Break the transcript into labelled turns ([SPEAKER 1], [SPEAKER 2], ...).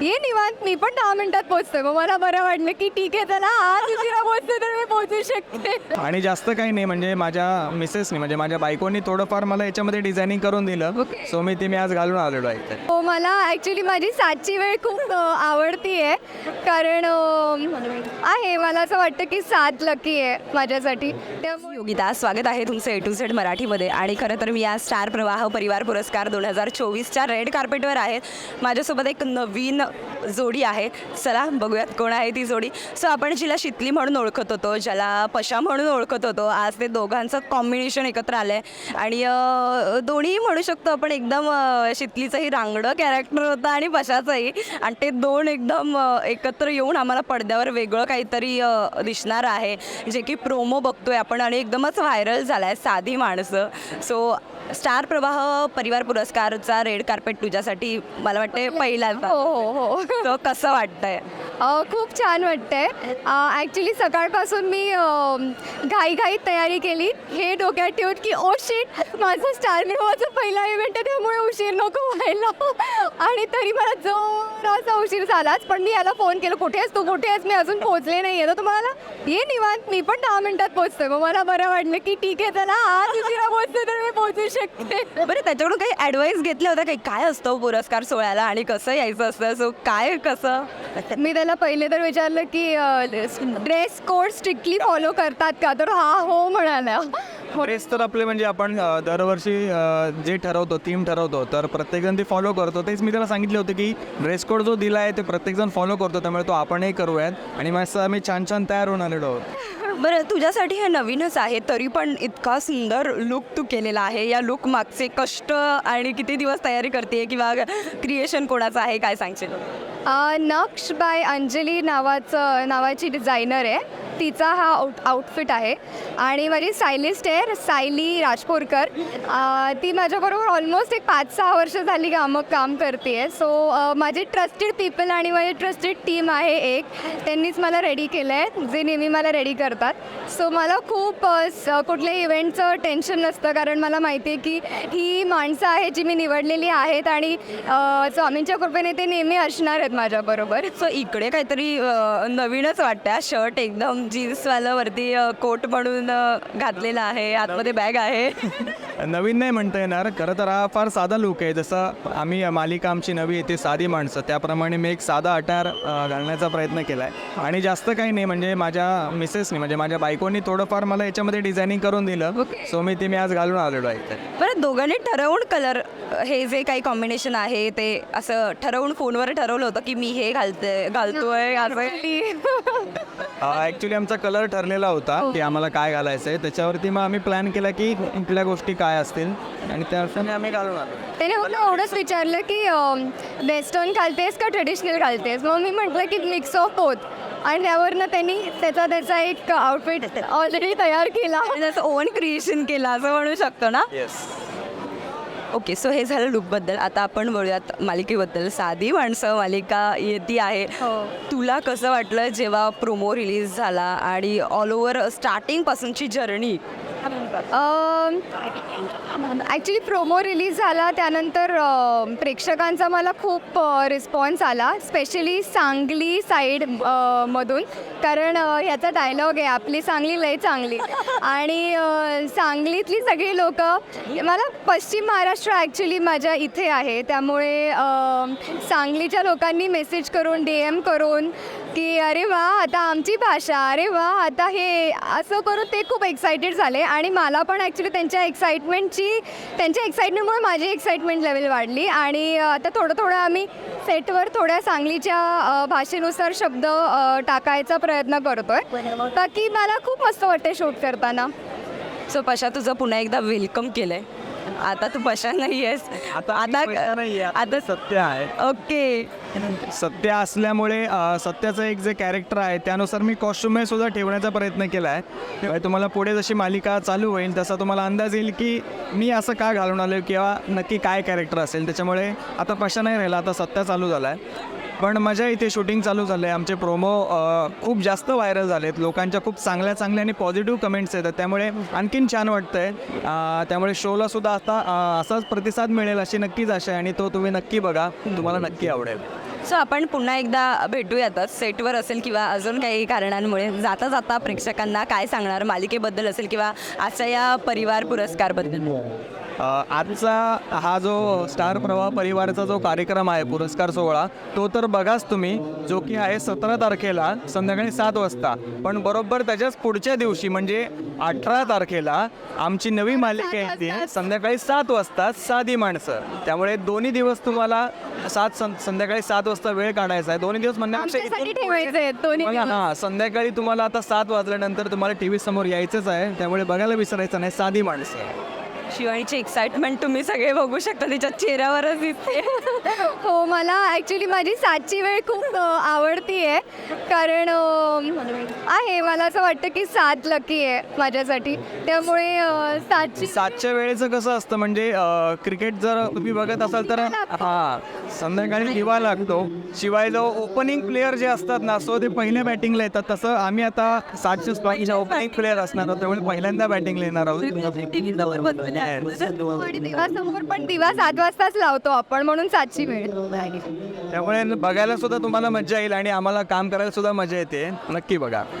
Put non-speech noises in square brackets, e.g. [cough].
[SPEAKER 1] ये निवांत मी पण दहा मिनिटात पोहोचते मग मला बरं वाटलं की ठीक आहे चला आज उशिरा पोहोचते तर मी पोहोचू शकते.
[SPEAKER 2] आणि जास्त काही नाही म्हणजे माझ्या मिसेसनी म्हणजे माझ्या बायकोनी थोडंफार मला याच्यामध्ये डिझायनिंग करून दिलं.
[SPEAKER 1] Okay.
[SPEAKER 2] सो मी ती मी आज घालून आलेलो आहे इथे.
[SPEAKER 1] हो मला ॲक्च्युली माझी सातची वेळ खूप आवडती आहे कारण अ, आहे मला असं वाटतं की सात लकी आहे माझ्यासाठी. त्यामुळे
[SPEAKER 3] योगिता स्वागत आहे तुमचं ए टू झेड मराठीमध्ये. आणि खरं तर मी आज स्टार प्रवाह परिवार पुरस्कार दोन हजार चोवीसच्या रेड कार्पेटवर आहेत माझ्यासोबत एक नवीन जोडी आहे. चला बघूयात कोण आहे ती जोडी. सो आपण जिला शितली म्हणून ओळखत होतो ज्याला पशा म्हणून ओळखत होतो आज ते दोघांचं कॉम्बिनेशन एकत्र आलं आहे आणि दोन्ही म्हणू शकतो आपण एकदम शितलीचंही रांगडं कॅरेक्टर होतं आणि पशाचंही. आणि ते दोन एकदम एकत्र येऊन आम्हाला पडद्यावर वेगळं काहीतरी दिसणार आहे. जे की प्रोमो बघतोय आपण आणि एकदमच व्हायरल झाला आहे साधी माणसं. सो स्टार प्रवाह परिवार पुरस्कारचा रेड कार्पेट तुझ्यासाठी मला वाटते पहिल्यांदा.
[SPEAKER 1] हो हो. हो. [laughs]
[SPEAKER 3] तो कसं वाटतंय?
[SPEAKER 1] खूप छान वाटतंय. ॲक्च्युली सकाळपासून मी घाईघाईत तयारी केली. हे डोक्यात ठेवून की ओ शिट माझं स्टार प्रवाहाचा पहिला इव्हेंट आहे त्यामुळे उशीर नको व्हायला. आणि तरी मला जोराचा उशीर झालाच पण मी याला फोन केला कुठे आहेस तू? कुठे आहेस? मी अजून पोहोचले नाही आहे तर तुम्हाला ये निवांत मी पण दहा मिनिटात पोहोचते मग मला बरं वाटलं की ठीक आहे चला आज उशिरा पोहोचते तर मी पोहोचू शकते.
[SPEAKER 3] बरं त्याच्याकडून काही ॲडवाईस घेतल्या होत्या? काही काय असतं पुरस्कार सोहळ्याला? आणि कसं यायचं असतं? सो काय कसं?
[SPEAKER 1] मी त्याला पहिले तर विचारलं की ड्रेस कोड स्ट्रिक्टली फॉलो करतात का? तर हा हो म्हणाला.
[SPEAKER 2] ड्रेस तर आपले म्हणजे आपण दरवर्षी जे ठरवतो थीम ठरवतो तर प्रत्येकजण ते फॉलो करतो. तेच मी त्याला सांगितलं होतं की ड्रेस कोड जो दिला आहे ते प्रत्येकजण फॉलो करतो. त्यामुळे तो आपणही करूयात. आणि मस्त आम्ही छान छान तयार होऊन आलेलो आहोत.
[SPEAKER 3] बरं तुझ्यासाठी हे नवीनच आहे तरी पण इतका सुंदर लुक तू केलेला आहे. या लुक मागचे कष्ट आणि किती दिवस तयारी करते किंवा क्रिएशन कोणाचं आहे काय सांगशील?
[SPEAKER 1] नक्ष बाय अंजली नावाचं नावाची डिझायनर आहे. तिचा हा आउट आउटफिट आहे. आणि माझी स्टायलिस्ट आहे सायली राजपोरकर. ती माझ्याबरोबर ऑलमोस्ट एक पाच सहा वर्ष झाली कामं काम करते आहे सो माझी ट्रस्टेड पीपल आणि माझी ट्रस्टेड टीम आहे एक. त्यांनीच मला रेडी केलं आहे जे नेहमी मला रेडी करतात. सो मला खूप स- कुठल्याही इव्हेंटचं टेन्शन नसतं. कारण मला माहिती आहे की ही माणसं आहेत जी मी निवडलेली आहेत आणि स्वामींच्या कृपेने ते नेहमी असणार आहेत माझ्याबरोबर.
[SPEAKER 3] सो इकडे काहीतरी नवीनच वाटतं शर्ट एकदम. जीन्सवालं वरती कोट म्हणून घातलेला आहे. आतमध्ये बॅग आहे. [laughs]
[SPEAKER 2] नवीन नाही म्हणता येणार. खरं तर हा फार साधा लुक आहे. जसं आम्ही मालिका आमची नवी येते साधी माणसं. त्याप्रमाणे मी एक साधा अटार घालण्याचा प्रयत्न केला आहे आणि जास्त काही नाही. म्हणजे माझ्या मिसेसनी म्हणजे माझ्या बायकोनी थोडंफार मला याच्यामध्ये डिझायनिंग करून दिलं. सो मी ती मी आज घालून आलेलो आहे
[SPEAKER 3] बरं दोघांनी ठरवून कलर हे जे काही कॉम्बिनेशन आहे ते असं ठरवून फोनवर ठरवलं होतं की मी हे घालते घालतोय [laughs] असं
[SPEAKER 2] ॲक्च्युली [laughs] आमचा कलर ठरलेला होता की आम्हाला काय घालायचं आहे त्याच्यावरती मग आम्ही प्लॅन केला की कुठल्या गोष्टी काय असतील. आणि त्या अर्थाने आम्ही घालून आलो.
[SPEAKER 1] त्याने फक्त एवढंच विचारलं की वेस्टर्न घालतेस का ट्रेडिशनल घालतेस? मग मी म्हटलं की मिक्स ऑफ बोथ आणि त्यावरनं त्यांनी त्याचा त्याचा एक आउटफिट ऑलरेडी तयार केला. [laughs]
[SPEAKER 3] ओन क्रिएशन केलं असं म्हणू शकतो ना?
[SPEAKER 2] येस
[SPEAKER 3] ओके सो हे झालं लुकबद्दल आता आपण बोलूयात मालिकेबद्दल. साधी माणसं मालिका येते आहे.
[SPEAKER 1] हो.
[SPEAKER 3] तुला कसं वाटलं जेव्हा प्रोमो रिलीज झाला आणि ऑल ओव्हर स्टार्टिंगपासूनची जर्नी
[SPEAKER 1] ॲक्च्युली प्रोमो रिलीज झाला त्यानंतर अ, प्रेक्षकांचा मला खूप रिस्पॉन्स आला स्पेशली सांगली साईड मधून. कारण अ, ह्याचा डायलॉग आहे आपली सांगली लय चांगली. आणि अ, सांगलीतली सगळी लोक मला पश्चिम महाराष्ट्र ॲक्च्युली माझ्या इथे आहे. त्यामुळे सांगलीच्या लोकांनी मेसेज करून डी एम करून की अरे वा आता आमची भाषा अरे वा आता हे असं करून ते खूप एक्सायटेड झाले. आणि मला पण ॲक्च्युली त्यांच्या एक्साइटमेंटची त्यांच्या एक्साइटमेंटमुळे माझी एक्साइटमेंट लेवल वाढली. आणि आता थोडं थोडं आम्ही सेटवर थोड्या सांगलीच्या भाषेनुसार शब्द टाकायचा प्रयत्न करतोय. बाकी मला खूप मस्त वाटते शूट करताना.
[SPEAKER 3] सो पशा तुझं पुन्हा एकदा वेलकम केलंय. आता तू पशा नाही आहेस.
[SPEAKER 2] आता आता सत्य आहे.
[SPEAKER 3] ओके.
[SPEAKER 2] सत्य असल्यामुळे अ, सत्याचं एक जे कॅरेक्टर आहे त्यानुसार मी कॉस्ट्युमे सुद्धा ठेवण्याचा प्रयत्न केला आहे. म्हणजे तुम्हाला पुढे जशी मालिका चालू होईल तसा तुम्हाला अंदाज येईल की मी असं का घालून आलो किंवा नक्की काय कॅरेक्टर असेल. त्याच्यामुळे आता पशा नाही राहिला आता सत्य चालू झाला आहे पण मजा इथे शूटिंग चालू झालं आहे आमचे प्रोमो खूप जास्त व्हायरल झाले आहेत लोकांच्या खूप चांगल्या चांगल्या आणि पॉझिटिव्ह कमेंट्स येतात. त्यामुळे आणखीन छान वाटतं आहे त्यामुळे शोला सुद्धा आता असाच प्रतिसाद मिळेल अशी नक्कीच आशा आहे आणि तो तुम्ही नक्की बघा. तुम्हाला नक्की आवडेल.
[SPEAKER 3] सो आपण पुन्हा एकदा भेटूयातच सेटवर असेल किंवा अजून काही कारणांमुळे जाता जाता प्रेक्षकांना काय सांगणार मालिकेबद्दल असेल किंवा आजच्या या परिवार पुरस्कारबद्दल?
[SPEAKER 2] आजचा हा जो स्टार प्रवाह परिवाराचा जो कार्यक्रम आहे पुरस्कार सोहळा तो तर बघाच तुम्ही जो की आहे सतरा तारखेला संध्याकाळी सात वाजता. पण बरोबर त्याच्याच पुढच्या दिवशी म्हणजे अठरा तारखेला आमची नवी मालिका आहे ती संध्याकाळी सात वाजता साधी माणसं. त्यामुळे दोन्ही दिवस तुम्हाला सात संध्याकाळी सात वाजता वेळ काढायचा आहे. दोन्ही दिवस म्हणण्यापेक्षा ना संध्याकाळी तुम्हाला आता सात वाजल्यानंतर तुम्हाला टी व्ही समोर यायचंच आहे. त्यामुळे बघायला विसरायचं नाही साधी माणसं.
[SPEAKER 3] शिवानीची एक्साइटमेंट तुम्ही सगळे बघू शकता तिच्या चेहऱ्यावरच दिसते.
[SPEAKER 1] हो मला ॲक्च्युली माझी सातची वेळ खूप आवडती आहे कारण आहे मला असं वाटतं की सात लकी आहे माझ्यासाठी. त्यामुळे सातची
[SPEAKER 2] सातच्या वेळेचं कसं असतं म्हणजे क्रिकेट जर तुम्ही बघत असाल तर हा संध्याकाळी दिवा लागतो. शिवाय जो ओपनिंग प्लेअर जे असतात ना सो ते पहिल्या बॅटिंगला येतात. तसं आम्ही आता सातशे ओपनिंग प्लेअर असणार आहोत त्यामुळे पहिल्यांदा बॅटिंगला येणार आहोत.
[SPEAKER 1] दिवासमोर पण दिवा सात वाजताच लावतो आपण म्हणून सातची वेळ.
[SPEAKER 2] त्यामुळे बघायला सुद्धा तुम्हाला मजा येईल आणि आम्हाला काम करायला सुद्धा मजा येते. नक्की बघा.